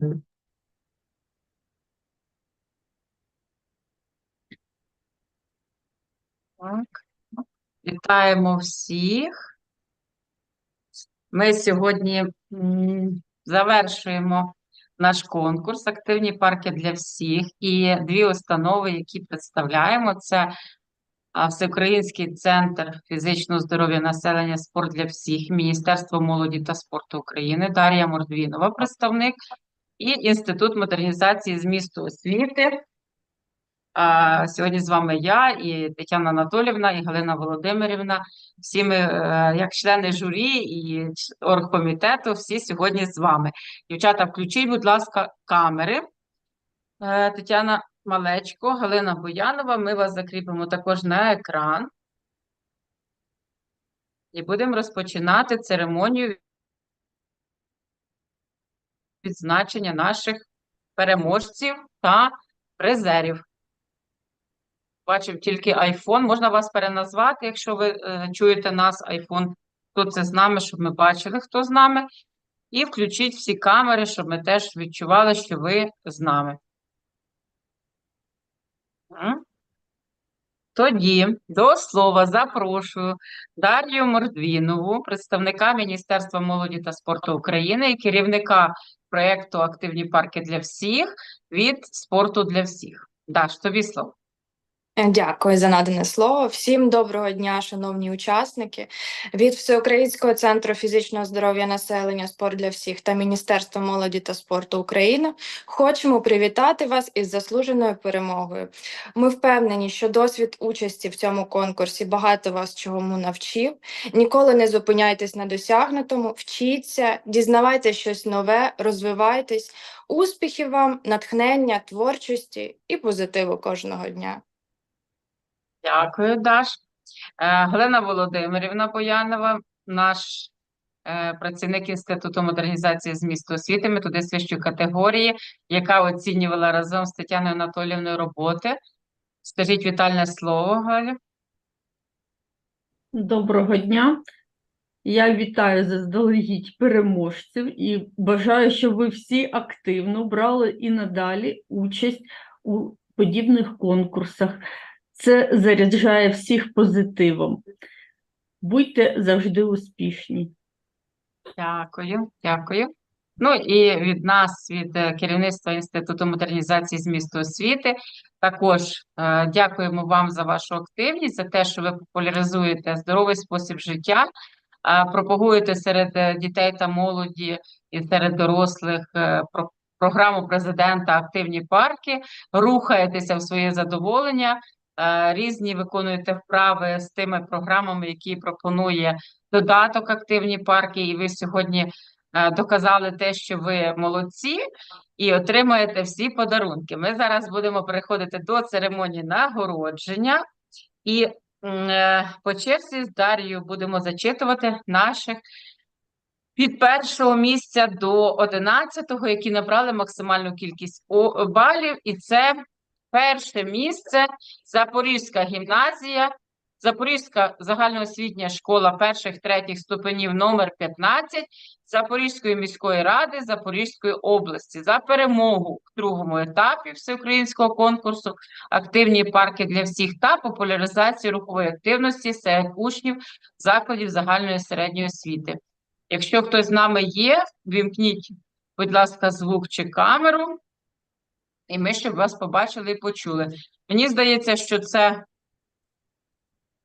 Так. Вітаємо всіх. Ми сьогодні завершуємо наш конкурс Активні парки для всіх. І дві установи, які представляємо, це Всеукраїнський центр фізичного здоров'я населення спорт для всіх, Міністерство молоді та спорту України, Дар'я Мордвінова, представник, і Інститут модернізації змісту освіти. Сьогодні з вами я і Тетяна Анатолівна, і Галина Володимирівна. Всі ми, е, як члени журі і оргкомітету, всі сьогодні з вами. Дівчата, включіть, будь ласка, камери. Е, Тетяна Малечко, Галина Буянова. Ми вас закріпимо також на екран. І будемо розпочинати церемонію відзначення наших переможців та призерів. Бачив тільки iPhone. Можна вас переназвати, якщо ви е, чуєте нас, iPhone, хто це з нами, щоб ми бачили, хто з нами. І включіть всі камери, щоб ми теж відчували, що ви з нами. Тоді до слова запрошую Дар'ю Мордвінову, представника Міністерства молоді та спорту України і керівника проєкту Активні парки для всіх від спорту для всіх. Даш, тобі слово. Дякую за надане слово. Всім доброго дня, шановні учасники. Від Всеукраїнського центру фізичного здоров'я населення Спорт для всіх та Міністерства молоді та спорту України хочемо привітати вас із заслуженою перемогою. Ми впевнені, що досвід участі в цьому конкурсі багато вас чому навчив. Ніколи не зупиняйтесь на досягнутому, вчіться, дізнавайте щось нове, розвивайтесь. Успіхів вам, натхнення, творчості і позитиву кожного дня. Дякую, Даш. Е, Галина Володимирівна Боянова, наш е, працівник Інституту модернізації змісту освіти, методист вищої категорії, яка оцінювала разом з Тетяною Анатоліївною роботи. Скажіть вітальне слово, Галю. Доброго дня. Я вітаю заздалегідь переможців і бажаю, щоб ви всі активно брали і надалі участь у подібних конкурсах. Це заряджає всіх позитивом. Будьте завжди успішні. Дякую, дякую. Ну і від нас, від е, керівництва Інституту модернізації змісту освіти, також е, дякуємо вам за вашу активність, за те, що ви популяризуєте здоровий спосіб життя, е, пропагуєте серед е, дітей та молоді і серед дорослих е, про програму президента Активні парки, рухаєтеся в своє задоволення, різні виконуєте вправи з тими програмами, які пропонує додаток Активні парки, і ви сьогодні е, доказали те, що ви молодці, і отримаєте всі подарунки. Ми зараз будемо переходити до церемонії нагородження, і е, по черзі з Дар'єю будемо зачитувати наших від першого місця до одинадцятого, які набрали максимальну кількість балів, і це перше місце Запорізька гімназія. Запорізька загальноосвітня школа перших третіх ступенів номер 15 Запорізької міської ради Запорізької області за перемогу в другому етапі всеукраїнського конкурсу Активні парки для всіх та популяризацію рухової активності серед учнів закладів загальної середньої освіти. Якщо хтось з нами є, вімкніть, будь ласка, звук чи камеру, і ми щоб вас побачили і почули. Мені здається, що це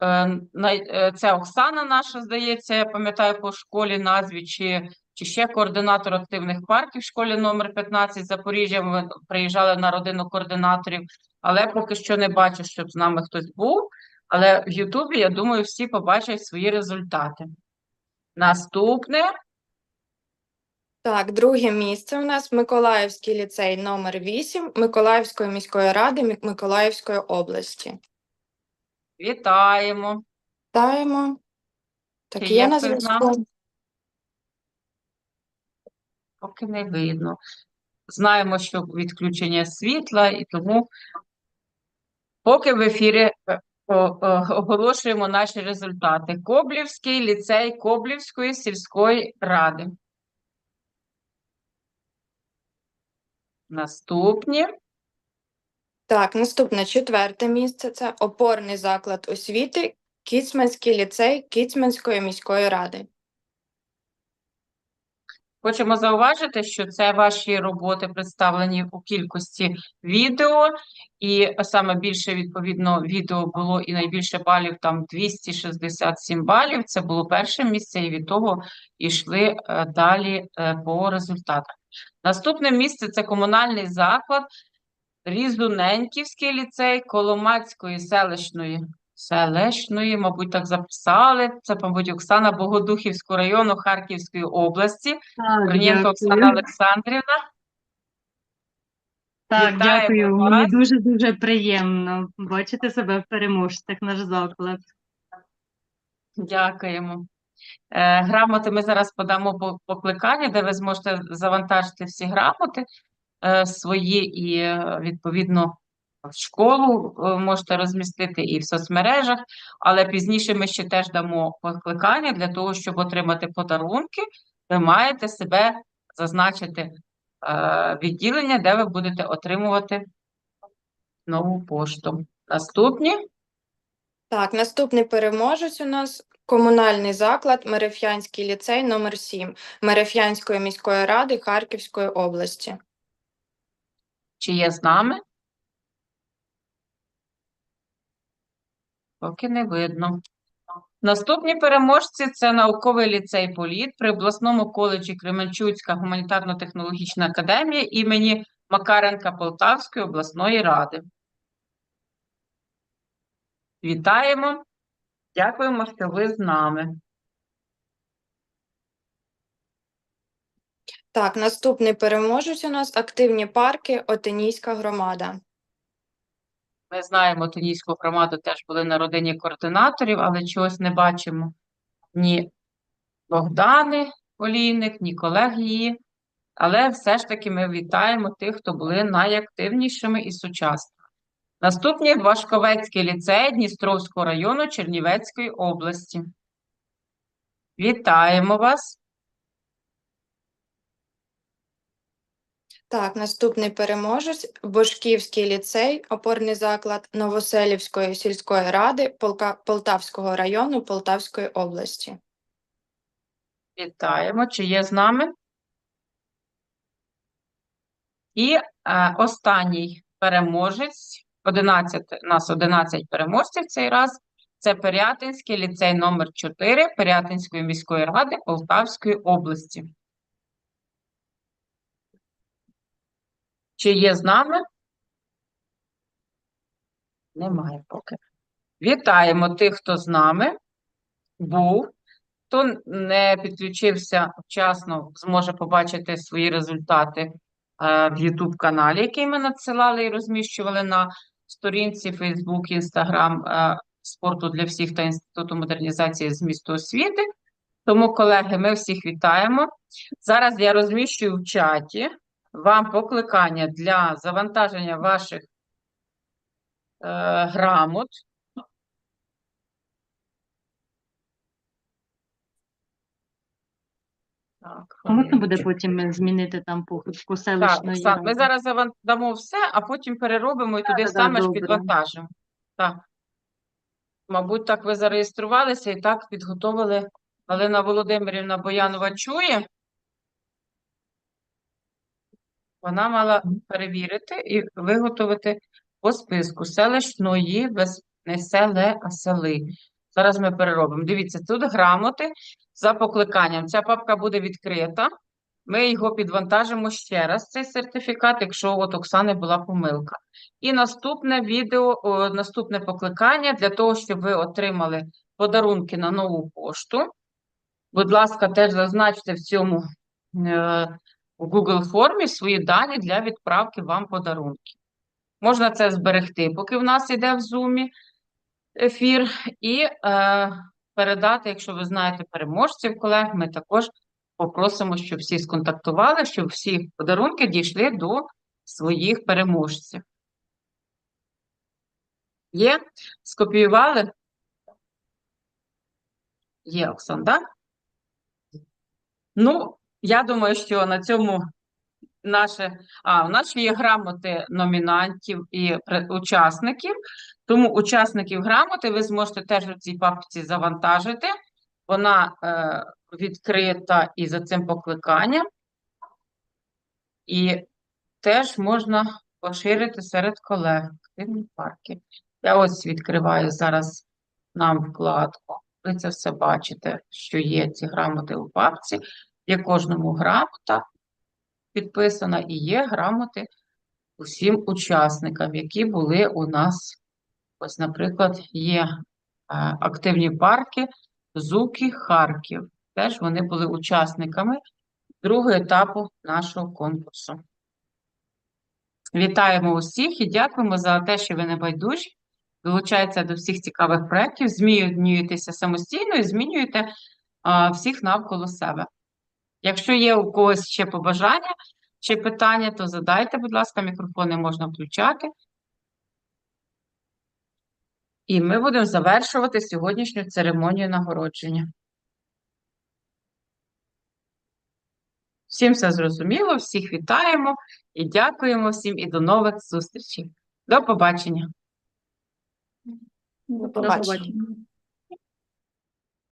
Е, най- е, Це Оксана наша, здається, я пам'ятаю по школі назві, чи, чи ще координатор активних парків в школі номер 15 Запоріжжя. Ми приїжджали на родину координаторів, але поки що не бачу, щоб з нами хтось був. Але в Ютубі, я думаю, всі побачать свої результати. Наступне Так, друге місце у нас Миколаївський ліцей номер 8 Миколаївської міської ради Мі- Миколаївської області. вітаємо. Вітаємо. Так, Чи є є на хтось з нами? зв'язку. Поки не видно. Знаємо, що відключення світла, і тому поки в ефірі е, о- о- оголошуємо наші результати. Коблівський ліцей Коблівської сільської ради. Наступні. Так, наступне четверте місце це опорний заклад освіти Кіцманський ліцей Кіцманської міської ради. Хочемо зауважити, що це ваші роботи представлені у кількості відео, і саме більше, відповідно, відео було і найбільше балів, там 267 балів. Це було перше місце, і від того йшли е, далі е, по результатах. Наступне місце це комунальний заклад Різуненківський ліцей Коломацької селищної. Селищної, мабуть, так записали. Це, мабуть, Оксана Богодухівського району Харківської області. Корнієнко Оксана. Олександрівна. Так, Вітаємо дякую. вас. Мені дуже-дуже приємно бачити себе в переможцях, наш заклад. Дякуємо. Е, грамоти ми зараз подамо по покликання, де ви зможете завантажити всі грамоти е, свої і, е, відповідно, в школу можете розмістити і в соцмережах, але пізніше ми ще теж дамо покликання для того, щоб отримати подарунки. Ви маєте себе зазначити відділення, де ви будете отримувати нову пошту. Наступні. Так, наступний переможець у нас комунальний заклад Мереф'янський ліцей номер 7 Мереф'янської міської ради Харківської області. Чи є з нами? Поки не видно. Наступні переможці це науковий ліцей Політ при обласному коледжі Кременчуцька гуманітарно-технологічна академія імені Макаренка Полтавської обласної ради. Вітаємо! Дякуємо, що ви з нами. Так, наступний переможець у нас активні парки Отинійська громада. Ми знаємо, Тунійську громаду теж були на родині координаторів, але чогось не бачимо ні Богдани Олійник, ні колег її. Але все ж таки ми вітаємо тих, хто були найактивнішими і сучасними. Наступний Вашковецький ліцей Дністровського району Чернівецької області. Вітаємо вас. Так, наступний переможець Бошківський ліцей, опорний заклад Новоселівської сільської ради Полка... Полтавського району Полтавської області. Вітаємо. Чи є з нами? І е, останній переможець, 11, у нас 11 переможців цей раз, це Пирятинський ліцей номер 4 Пирятинської міської ради Полтавської області. Чи є з нами? Немає поки. Вітаємо тих, хто з нами був. Хто не підключився вчасно, зможе побачити свої результати е, в YouTube каналі, який ми надсилали і розміщували на сторінці Facebook, Instagram е, спорту для всіх та Інституту модернізації змісту освіти. Тому, колеги, ми всіх вітаємо. Зараз я розміщую в чаті вам покликання для завантаження ваших е, грамот. Так, можна буде потім змінити там похибку Так, селищної Оксан, ми зараз заван- дамо все, а потім переробимо і туди Да-да-да, саме ж добре. підвантажимо. Так. Мабуть, так ви зареєструвалися і так підготовили. Галина Володимирівна Боянова чує. Вона мала перевірити і виготовити по списку селищної, без не селе, а сели. Зараз ми переробимо. Дивіться, тут грамоти за покликанням. Ця папка буде відкрита. Ми його підвантажимо ще раз, цей сертифікат, якщо от Оксани була помилка. І наступне відео, наступне покликання для того, щоб ви отримали подарунки на нову пошту. Будь ласка, теж зазначте в цьому е, в Google формі свої дані для відправки вам подарунків. Можна це зберегти, поки в нас іде в Zoom ефір, і е, передати, якщо ви знаєте переможців колег, ми також попросимо, щоб всі сконтактували, щоб всі подарунки дійшли до своїх переможців. Є? Скопіювали? Є, Оксан, так? Ну, я думаю, що на цьому наше, а, у нас є грамоти номінантів і учасників. Тому учасників грамоти ви зможете теж у цій папці завантажити. Вона е, відкрита і за цим покликанням. І теж можна поширити серед колег. Активні парки. Я ось відкриваю зараз нам вкладку. Ви це все бачите, що є ці грамоти у папці. Є кожному грамота підписана і є грамоти усім учасникам, які були у нас. Ось, наприклад, є е, активні парки Зуки Харків. Теж вони були учасниками другого етапу нашого конкурсу. Вітаємо усіх і дякуємо за те, що ви не байдужі, долучаєтеся до всіх цікавих проєктів, змінюєтеся самостійно і змінюєте а, всіх навколо себе. Якщо є у когось ще побажання чи питання, то задайте, будь ласка, мікрофони можна включати. І ми будемо завершувати сьогоднішню церемонію нагородження. Всім все зрозуміло, всіх вітаємо і дякуємо всім і до нових зустрічей. До побачення. До побачення.